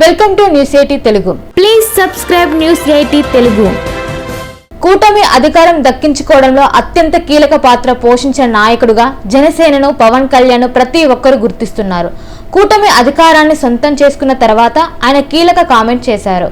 Welcome to news eighty Telugu. Please subscribe news eighty Telugu. కూటమి అధికారం దక్కించుకోవడంలో అత్యంత కీలక పాత్ర పోషించిన నాయకుడుగా జనసేనను పవన్ కళ్యాణ్ ప్రతి ఒక్కరూ గుర్తిస్తున్నారు. కూటమి అధికారాన్ని సొంతం చేసుకున్న తర్వాత ఆయన కీలక కామెంట్ చేశారు.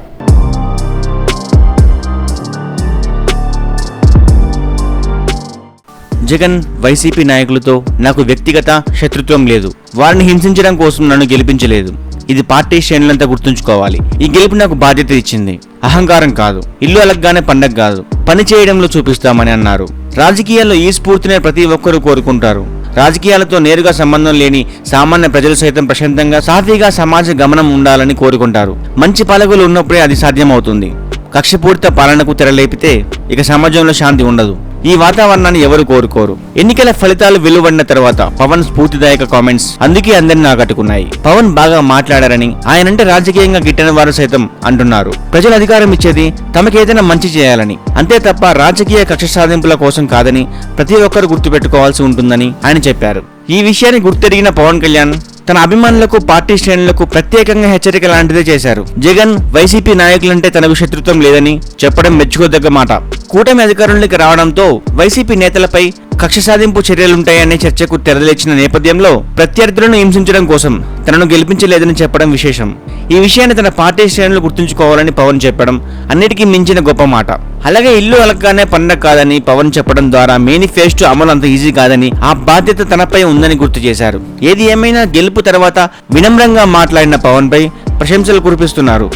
జగన్ వైసీపీ నాయకులతో నాకు వ్యక్తిగత శత్రుత్వం లేదు. వారిని హింసించడం కోసం నన్ను గెలిపించలేదు. ఇది పార్టీ శ్రేణులంతా గుర్తుంచుకోవాలి. ఈ గెలుపు నాకు బాధ్యత ఇచ్చింది. అహంకారం కాదు. ఇల్లు అలగ్గానే పండగ కాదు. పని చేయడంలో చూపిస్తామని అన్నారు. రాజకీయాల్లో ఈ స్ఫూర్తినే ప్రతి ఒక్కరూ కోరుకుంటారు. రాజకీయాలతో నేరుగా సంబంధం లేని సామాన్య ప్రజలు సైతం ప్రశాంతంగా సాఫీగా సమాజ గమనం ఉండాలని కోరుకుంటారు. మంచి పాలకులు ఉన్నప్పుడే అది సాధ్యమవుతుంది. కక్షపూరిత పాలనకు తెరలేపితే ఇక సమాజంలో శాంతి ఉండదు. ఈ వాతావరణాన్ని ఎవరు కోరుకోరు? ఎన్నికల ఫలితాలు వెలువడిన తర్వాత పవన్ స్ఫూర్తిదాయక కామెంట్స్ అందుకే అందరిని ఆకట్టుకున్నాయి పవన్ బాగా మాట్లాడారని ఆయనంటే రాజకీయంగా గిట్టని వారు సైతం అంటున్నారు. ప్రజలు అధికారం ఇచ్చేది తమకేదైనా మంచి చేయాలని. అంతే తప్ప రాజకీయ కక్ష సాధింపుల కోసం కాదని ప్రతి ఒక్కరు గుర్తుపెట్టుకోవాల్సి ఉంటుందని ఆయన చెప్పారు. ఈ విషయాన్ని గుర్తెరిగిన పవన్ కళ్యాణ్ తన అభిమానులకు పార్టీ శ్రేణులకు ప్రత్యేకంగా హెచ్చరిక లాంటిదే చేశారు. జగన్ వైసీపీ నాయకులంటే తనకు శత్రుత్వం లేదని చెప్పడం మెచ్చుకోదగ్గ మాట. కూటమి అధికారంలోకి రావడంతో వైసీపీ నేతలపై కక్ష సాధింపు చర్యలుంటాయనే చర్చకు తెరలేచిన నేపథ్యంలో ప్రత్యర్థులను హింసించడం కోసం తనను గెలిపించలేదని చెప్పడం విశేషం. ఈ విషయాన్ని తన పార్టీ శ్రేణులు గుర్తుంచుకోవాలని పవన్ చెప్పడం అన్నిటికీ మించిన గొప్ప మాట. అలాగే ఇల్లు అలగ్గానే పండగ కాదని పవన్ చెప్పడం ద్వారా మేనిఫెస్టో అమలు అంత ఈజీ కాదని ఆ బాధ్యత తనపై ఉందని గుర్తు చేశారు. ఏది ఏమైనా గెలుపు తర్వాత వినమ్రంగా మాట్లాడిన పవన్ పై ప్రశంసలు కురిపిస్తున్నారు.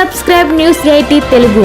Subscribe news eighteen Telugu